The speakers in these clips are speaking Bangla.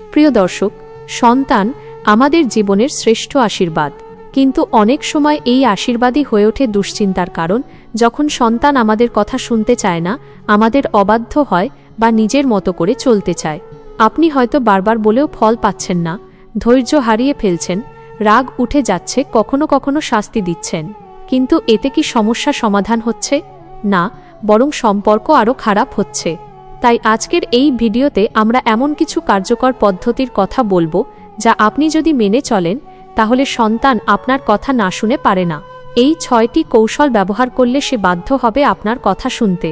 প্রিয় দর্শক, সন্তান আমাদের জীবনের শ্রেষ্ঠ আশীর্বাদ। কিন্তু অনেক সময় এই আশীর্বাদই হয়ে ওঠে দুশ্চিন্তার কারণ, যখন সন্তান আমাদের কথা শুনতে চায় না, আমাদের অবাধ্য হয় বা নিজের মতো করে চলতে চায়। আপনি হয়তো বারবার বলেও ফল পাচ্ছেন না, ধৈর্য হারিয়ে ফেলছেন, রাগ উঠে যাচ্ছে, কখনো কখনো শাস্তি দিচ্ছেন। কিন্তু এতে কি সমস্যা সমাধান হচ্ছে? না, বরং সম্পর্ক আরও খারাপ হচ্ছে। তাই আজকের এই ভিডিওতে আমরা এমন কিছু কার্যকর পদ্ধতির কথা বলব, যা আপনি যদি মেনে চলেন, তাহলে সন্তান আপনার কথা না শুনে পারে না। এই ছয়টি কৌশল ব্যবহার করলে সে বাধ্য হবে আপনার কথা শুনতে।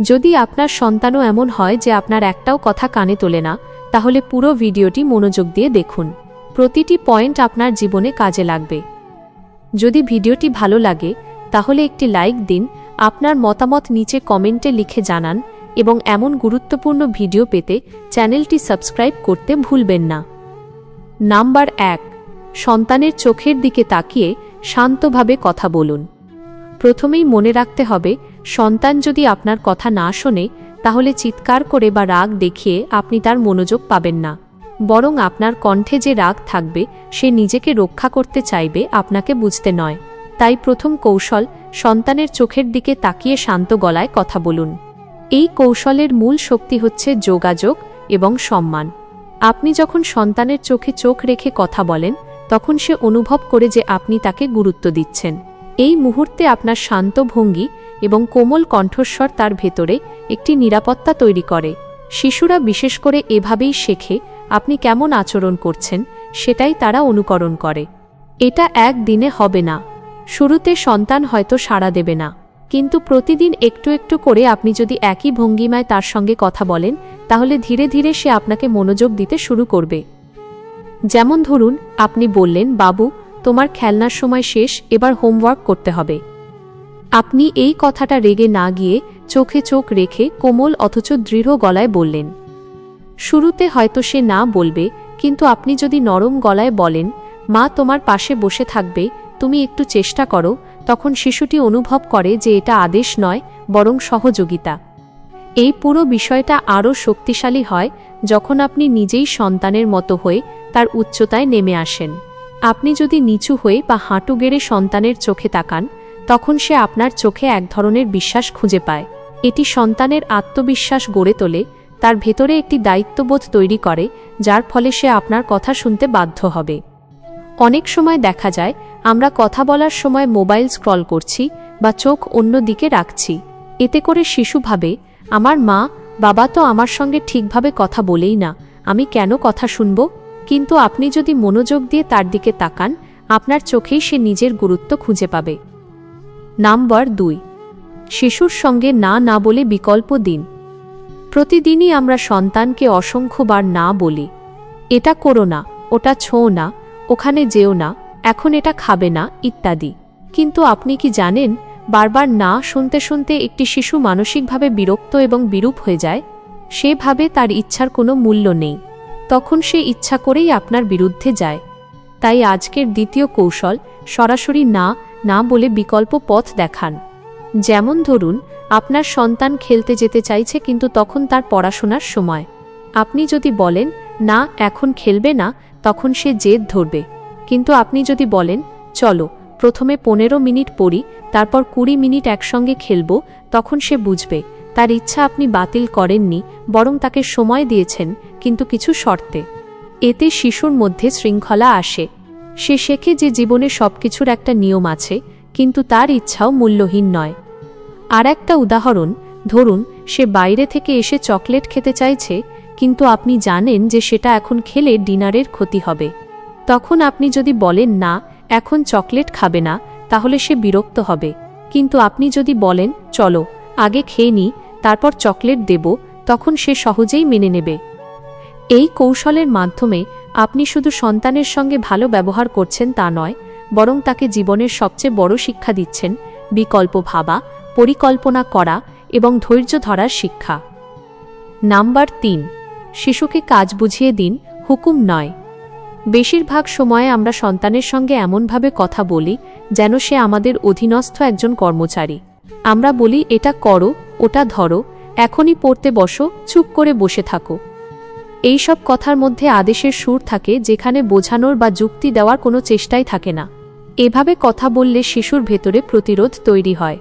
যদি আপনার সন্তানও এমন হয় যে আপনার একটাও কথা কানে তোলে না, তাহলে পুরো ভিডিওটি মনোযোগ দিয়ে দেখুন। প্রতিটি পয়েন্ট আপনার জীবনে কাজে লাগবে। যদি ভিডিওটি ভালো লাগে, তাহলে একটি লাইক দিন, আপনার মতামত নিচে কমেন্টে লিখে জানান এবং এমন গুরুত্বপূর্ণ ভিডিও পেতে চ্যানেলটি সাবস্ক্রাইব করতে ভুলবেন না। নাম্বার এক, সন্তানের চোখের দিকে তাকিয়ে শান্তভাবে কথা বলুন। প্রথমেই মনে রাখতে হবে, সন্তান যদি আপনার কথা না শোনে, তাহলে চিৎকার করে বা রাগ দেখিয়ে আপনি তার মনোযোগ পাবেন না। বরং আপনার কণ্ঠে যে রাগ থাকবে, সে নিজেকে রক্ষা করতে চাইবে আপনাকে বুঝতে নয়। তাই প্রথম কৌশল, সন্তানের চোখের দিকে তাকিয়ে শান্ত গলায় কথা বলুন। এই কৌশলের মূল শক্তি হচ্ছে যোগাযোগ এবং সম্মান। আপনি যখন সন্তানের চোখে চোখ রেখে কথা বলেন, তখন সে অনুভব করে যে আপনি তাকে গুরুত্ব দিচ্ছেন। এই মুহূর্তে আপনার শান্ত ভঙ্গি এবং কোমল কণ্ঠস্বর তার ভেতরে একটি নিরাপত্তা তৈরি করে। শিশুরা বিশেষ করে এভাবেই শেখে আপনি কেমন আচরণ করছেন, সেটাই তারা অনুকরণ করে। এটা এক দিনে হবে না। শুরুতে সন্তান হয়তো সাড়া দেবে না। কিন্তু প্রতিদিন একটু একটু করে আপনি যদি একই ভঙ্গিমায় তার সঙ্গে কথা বলেন, তাহলে ধীরে ধীরে সে আপনাকে মনোযোগ দিতে শুরু করবে। যেমন ধরুন, আপনি বললেন, বাবু, তোমার খেলনার সময় শেষ, এবার হোমওয়ার্ক করতে হবে। আপনি এই কথাটা রেগে না গিয়ে চোখে চোখ রেখে কোমল অথচ দৃঢ় গলায় বললেন, শুরুতে হয়তো সে না বলবে, কিন্তু আপনি যদি নরম গলায় বলেন, মা, তোমার পাশে বসে থাকবে, তুমি একটু চেষ্টা করো তখন শিশুটি অনুভব করে যে এটা আদেশ নয়, বরং সহযোগিতা। এই পুরো বিষয়টা আরও শক্তিশালী হয় যখন আপনি নিজেই সন্তানের মতো হয়ে তার উচ্চতায় নেমে আসেন। আপনি যদি নিচু হয়ে বা হাঁটু গেড়ে সন্তানের চোখে তাকান, তখন সে আপনার চোখে এক ধরনের বিশ্বাস খুঁজে পায়। এটি সন্তানের আত্মবিশ্বাস গড়ে তোলে, তার ভেতরে একটি দায়িত্ববোধ তৈরি করে, যার ফলে সে আপনার কথা শুনতে বাধ্য হবে। অনেক সময় দেখা যায়, আমরা কথা বলার সময় মোবাইল স্ক্রল করছি বা চোখ অন্য দিকে রাখছি। এতে করে শিশু ভাবে, আমার মা, বাবা তো আমার সঙ্গে ঠিকভাবে কথা বলেই না, আমি কেন কথা শুনব? কিন্তু আপনি যদি মনোযোগ দিয়ে তার দিকে তাকান, আপনার চোখেই সে নিজের গুরুত্ব খুঁজে পাবে। নাম্বার দুই, শিশুর সঙ্গে না না বলে বিকল্প দিন। প্রতিদিনই আমরা সন্তানকে অসংখ্যবার না বলি। এটা করো না, ওটা ছো না ওখানে যেও না, এখন এটা খাবে না, ইত্যাদি। কিন্তু আপনি কি জানেন, বারবার না শুনতে শুনতে একটি শিশু মানসিকভাবে বিরক্ত এবং বিরূপ হয়ে যায়? সেভাবে তার ইচ্ছার কোনো মূল্য নেই। তখন সে ইচ্ছা করেই আপনার বিরুদ্ধে যায়। তাই আজকের দ্বিতীয় কৌশল, সরাসরি না না বলে বিকল্প পথ দেখান। যেমন ধরুন, আপনার সন্তান খেলতে যেতে চাইছে কিন্তু তখন তার পড়াশোনার সময়। আপনি যদি বলেন না, এখন খেলবে না, তখন সে জেদ ধরবে। কিন্তু আপনি যদি বলেন, চলো, প্রথমে পনেরো মিনিট পড়ি, তারপর কুড়ি মিনিট একসঙ্গে খেলব, তখন সে বুঝবে, তার ইচ্ছা আপনি বাতিল করেননি, বরং তাকে সময় দিয়েছেন, কিন্তু কিছু শর্তে। এতে শিশুর মধ্যে শৃঙ্খলা আসে। সে শেখে যে জীবনে সব কিছুর একটা নিয়ম আছে, কিন্তু তার ইচ্ছাও মূল্যহীন নয়। আর একটা উদাহরণ, ধরুন, সে বাইরে থেকে এসে চকলেট খেতে চাইছে কিন্তু আপনি জানেন যে সেটা এখন খেলে ডিনারের ক্ষতি হবে। তখন আপনি যদি বলেন, না, এখন চকলেট খাবে না, তাহলে সে বিরক্ত হবে। কিন্তু আপনি যদি বলেন, চলো, আগে খেয়ে নিই, তারপর চকলেট দেব, তখন সে সহজেই মেনে নেবে। এই কৌশলের মাধ্যমে আপনি শুধু সন্তানের সঙ্গে ভালো ব্যবহার করছেন তা নয়, বরং তাকে জীবনের সবচেয়ে বড় শিক্ষা দিচ্ছেন, বিকল্প ভাবা, পরিকল্পনা করা এবং ধৈর্য ধরার শিক্ষা। নাম্বার তিন শিশুকে কাজ বুঝিয়ে দিন, হুকুম নয়। বেশিরভাগ সময়ে আমরা সন্তানের সঙ্গে এমনভাবে কথা বলি, যেন সে আমাদের অধীনস্থ একজন কর্মচারী। আমরা বলি, এটা করো, ওটা ধরো, এখনই পড়তে বসো, চুপ করে বসে থাকো। এই সব কথার মধ্যে আদেশের সুর থাকে, যেখানে বোঝানোর বা যুক্তি দেওয়ার কোনো চেষ্টাই থাকে না। এভাবে কথা বললে শিশুর ভেতরে প্রতিরোধ তৈরি হয়।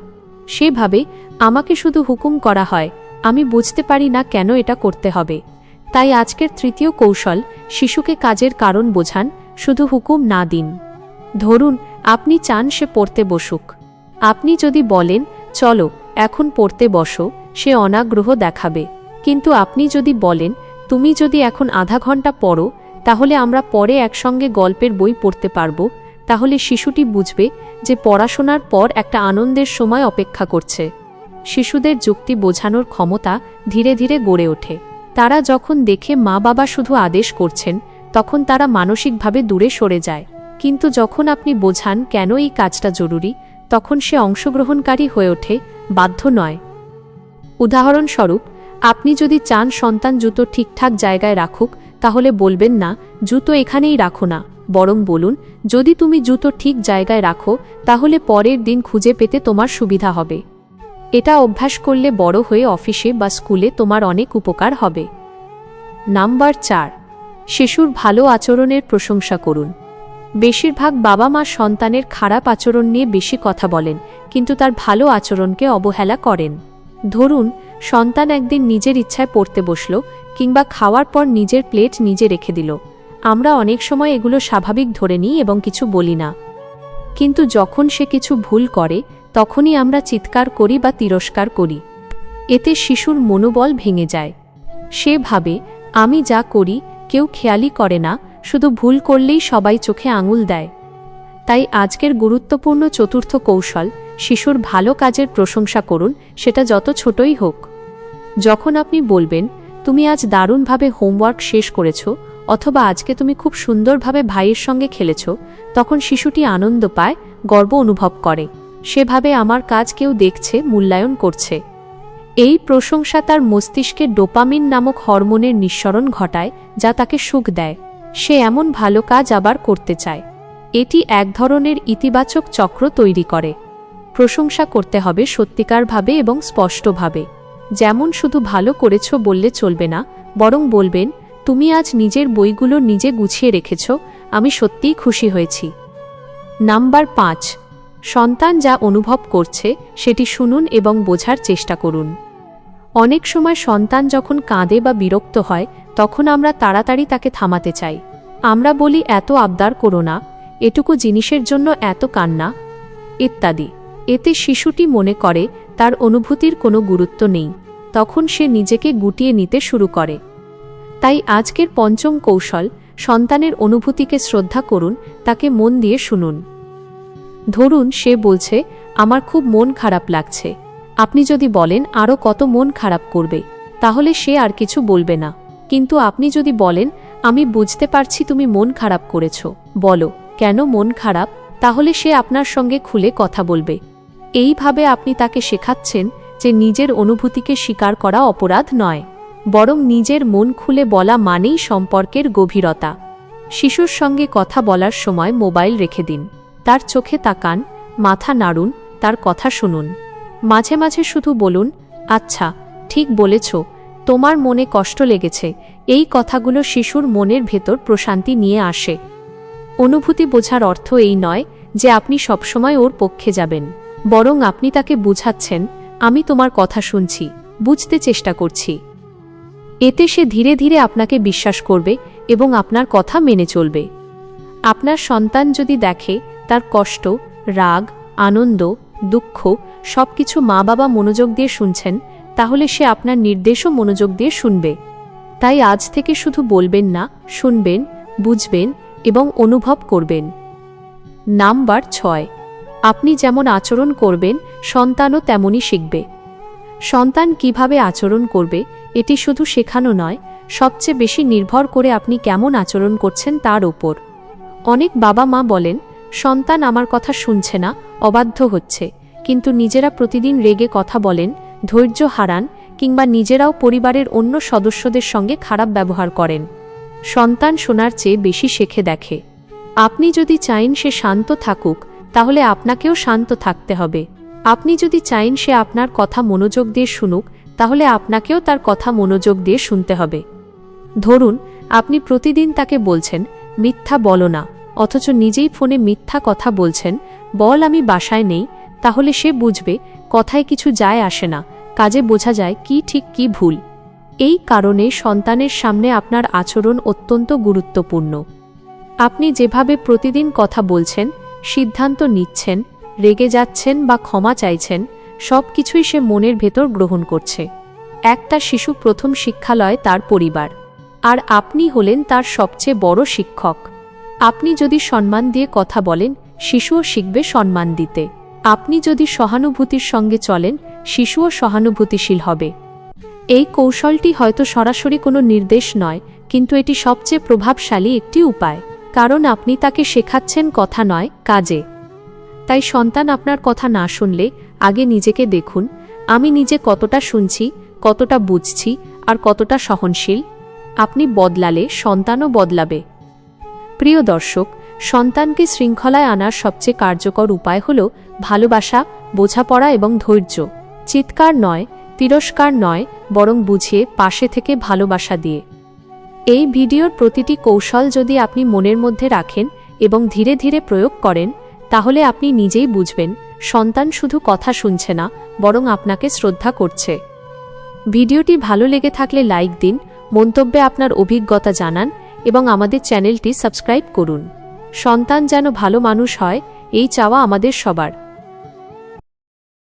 সেভাবে আমাকে শুধু হুকুম করা হয়, আমি বুঝতে পারি না কেন এটা করতে হবে। তাই আজকের তৃতীয় কৌশল, শিশুকে কাজের কারণ বোঝান, শুধু হুকুম না দিন। ধরুন, আপনি চান সে পড়তে বসুক। আপনি যদি বলেন, চলো, এখন পড়তে বসো সে অনাগ্রহ দেখাবে। কিন্তু আপনি যদি বলেন, তুমি যদি এখন আধা ঘণ্টা পড়ো, তাহলে আমরা পরে একসঙ্গে গল্পের বই পড়তে পারব তাহলে শিশুটি বুঝবে যে পড়াশোনার পর একটা আনন্দের সময় অপেক্ষা করছে। শিশুদের যুক্তি বোঝানোর ক্ষমতা ধীরে ধীরে গড়ে ওঠে। তারা যখন দেখে মা বাবা শুধু আদেশ করছেন, তখন তারা মানসিকভাবে দূরে সরে যায়। কিন্তু যখন আপনি বোঝান কেন এই কাজটা জরুরি, তখন সে অংশগ্রহণকারী হয়ে ওঠে, বাধ্য নয়। উদাহরণস্বরূপ, আপনি যদি চান সন্তান জুতো ঠিকঠাক জায়গায় রাখুক, তাহলে বলবেন না, জুতো এখানেই রাখো না। বরং বলুন, যদি তুমি জুতো ঠিক জায়গায় রাখো, তাহলে পরের দিন খুঁজে পেতে তোমার সুবিধা হবে। এটা অভ্যাস করলে বড় হয়ে অফিসে বা স্কুলে তোমার অনেক উপকার হবে। নাম্বার চার, শিশুর ভালো আচরণের প্রশংসা করুন। বেশিরভাগ বাবা মা সন্তানের খারাপ আচরণ নিয়ে বেশি কথা বলেন, কিন্তু তার ভালো আচরণকে অবহেলা করেন। ধরুন, সন্তান একদিন নিজের ইচ্ছায় পড়তে বসল, কিংবা খাওয়ার পর নিজের প্লেট নিজে রেখে দিল। আমরা অনেক সময় এগুলো স্বাভাবিক ধরে নিই এবং কিছু বলি না। কিন্তু যখন সে কিছু ভুল করে তখনই আমরা চিৎকার করি বা তিরস্কার করি। এতে শিশুর মনোবল ভেঙে যায়। সে ভাবে, আমি যা করি, কেউ খেয়ালই করে না, শুধু ভুল করলেই সবাই চোখে আঙুল দেয়। তাই আজকের গুরুত্বপূর্ণ চতুর্থ কৌশল, শিশুর ভালো কাজের প্রশংসা করুন, সেটা যত ছোটই হোক। যখন আপনি বলবেন, তুমি আজ দারুণভাবে হোমওয়ার্ক শেষ করেছ, অথবা আজকে তুমি খুব সুন্দরভাবে ভাইয়ের সঙ্গে খেলেছ, তখন শিশুটি আনন্দ পায়, গর্ব অনুভব করে। সেভাবে আমার কাজ কেউ দেখছে, মূল্যায়ন করছে। এই প্রশংসা তার মস্তিষ্কে ডোপামিন নামক হরমোনের নিঃসরণ ঘটায়, যা তাকে সুখ দেয়। সে এমন ভালো কাজ আবার করতে চায়। এটি এক ধরনের ইতিবাচক চক্র তৈরি করে। প্রশংসা করতে হবে সত্যিকারভাবে এবং স্পষ্টভাবে। যেমন শুধু ভালো করেছ বললে চলবে না, বরং বলবেন, তুমি আজ নিজের বইগুলো নিজে গুছিয়ে রেখেছ, আমি সত্যিই খুশি হয়েছি। নাম্বার পাঁচ। সন্তান যা অনুভব করছে, সেটি শুনুন এবং বোঝার চেষ্টা করুন। অনেক সময় সন্তান যখন কাঁদে বা বিরক্ত হয়, তখন আমরা তাড়াতাড়ি তাকে থামাতে চাই। আমরা বলি, এত আবদার করো না, এটুকু জিনিসের জন্য এত কান্না, ইত্যাদি। এতে শিশুটি মনে করে, তার অনুভূতির কোনো গুরুত্ব নেই। তখন সে নিজেকে গুটিয়ে নিতে শুরু করে। তাই আজকের পঞ্চম কৌশল, সন্তানের অনুভূতিকে শ্রদ্ধা করুন, তাকে মন দিয়ে শুনুন। ধরুন সে বলছে, আমার খুব মন খারাপ লাগছে। আপনি যদি বলেন আরও কত মন খারাপ করবে? তাহলে সে আর কিছু বলবে না। কিন্তু আপনি যদি বলেন, আমি বুঝতে পারছি তুমি মন খারাপ করেছ। বলো, কেন মন খারাপ? তাহলে সে আপনার সঙ্গে খুলে কথা বলবে। এইভাবে আপনি তাকে শেখাচ্ছেন যে নিজের অনুভূতিকে স্বীকার করা অপরাধ নয়, বরং নিজের মন খুলে বলা মানেই সম্পর্কের গভীরতা। শিশুর সঙ্গে কথা বলার সময় মোবাইল রেখে দিন। তার চোখে তাকান, মাথা নাড়ুন, তার কথা শুনুন। মাঝে মাঝে শুধু বলুন আচ্ছা ঠিক বলেছ, তোমার মনে কষ্ট লেগেছে, এই কথাগুলো শিশুর মনের ভেতর প্রশান্তি নিয়ে আসে। অনুভূতি বোঝার অর্থ এই নয় যে আপনি সবসময় ওর পক্ষে যাবেন। বরং আপনি তাকে বুঝাচ্ছেন, আমি তোমার কথা শুনছি, বুঝতে চেষ্টা করছি। এতে সে ধীরে ধীরে আপনাকে বিশ্বাস করবে এবং আপনার কথা মেনে চলবে। আপনার সন্তান যদি দেখে তার কষ্ট, রাগ, আনন্দ, দুঃখ সব কিছু মা বাবা মনোযোগ দিয়ে শুনছেন, তাহলে সে আপনার নির্দেশও মনোযোগ দিয়ে শুনবে। তাই আজ থেকে শুধু বলবেন না, শুনবেন, বুঝবেন এবং অনুভব করবেন। নাম্বার ছয়। আপনি যেমন আচরণ করবেন, সন্তানও তেমনই শিখবে। সন্তান কীভাবে আচরণ করবে, এটি শুধু শেখানো নয়, সবচেয়ে বেশি নির্ভর করে আপনি কেমন আচরণ করছেন তার ওপর অনেক বাবা মা বলেন সন্তান আমার কথা শুনছে না, অবাধ্য হচ্ছে। কিন্তু নিজেরা প্রতিদিন রেগে কথা বলেন, ধৈর্য হারান, কিংবা নিজেরাও পরিবারের অন্য সদস্যদের সঙ্গে খারাপ ব্যবহার করেন। সন্তান শোনার চেয়ে বেশি শেখে দেখে। আপনি যদি চাইন সে শান্ত থাকুক, তাহলে আপনাকেও শান্ত থাকতে হবে। আপনি যদি চাইন সে আপনার কথা মনোযোগ দিয়ে শুনুক, তাহলে আপনাকেও তার কথা মনোযোগ দিয়ে শুনতে হবে। ধরুন, আপনি প্রতিদিন তাকে বলছেন, মিথ্যা বলো না। অথচ নিজেই ফোনে মিথ্যা কথা বলছেন, বল আমি বাসায় নেই, তাহলে সে বুঝবে, কথায় কিছু যায় আসে না, কাজে বোঝা যায় কি ঠিক কি ভুল। এই কারণে সন্তানের সামনে আপনার আচরণ অত্যন্ত গুরুত্বপূর্ণ। আপনি যেভাবে প্রতিদিন কথা বলছেন, সিদ্ধান্ত নিচ্ছেন, রেগে যাচ্ছেন বা ক্ষমা চাইছেন সব কিছুই সে মনের ভেতর গ্রহণ করছে। একটা শিশু প্রথম শিক্ষালয় তার পরিবার। আর আপনি হলেন তার সবচেয়ে বড় শিক্ষক। আপনি যদি সম্মান দিয়ে কথা বলেন, শিশুও শিখবে সম্মান দিতে। আপনি যদি সহানুভূতির সঙ্গে চলেন, শিশুও সহানুভূতিশীল হবে। এই কৌশলটি হয়তো সরাসরি কোনো নির্দেশ নয়, কিন্তু এটি সবচেয়ে প্রভাবশালী একটি উপায়, কারণ আপনি তাকে শেখাচ্ছেন কথা নয়, কাজে। তাই সন্তান আপনার কথা না শুনলে, আগে নিজেকে দেখুন, আমি নিজে কতটা শুনছি, কতটা বুঝছি, আর কতটা সহনশীল। আপনি বদলালে সন্তানও বদলাবে। প্রিয় দর্শক, সন্তানকে শৃঙ্খলায় আনার সবচেয়ে কার্যকর উপায় হল ভালোবাসা, বোঝাপড়া এবং ধৈর্য। চিৎকার নয়, তিরস্কার নয়, বরং বুঝিয়ে পাশে থেকে ভালোবাসা দিয়ে। এই ভিডিওর প্রতিটি কৌশল যদি আপনি মনের মধ্যে রাখেন এবং ধীরে ধীরে প্রয়োগ করেন, তাহলে আপনি নিজেই বুঝবেন, সন্তান শুধু কথা শুনছে না, বরং আপনাকে শ্রদ্ধা করছে। ভিডিওটি ভালো লেগে থাকলে লাইক দিন, মন্তব্যে আপনার অভিজ্ঞতা জানান এবং আমাদের চ্যানেলটি সাবস্ক্রাইব করুন। সন্তান যেন ভালো মানুষ হয় এই চাওয়া আমাদের সবার।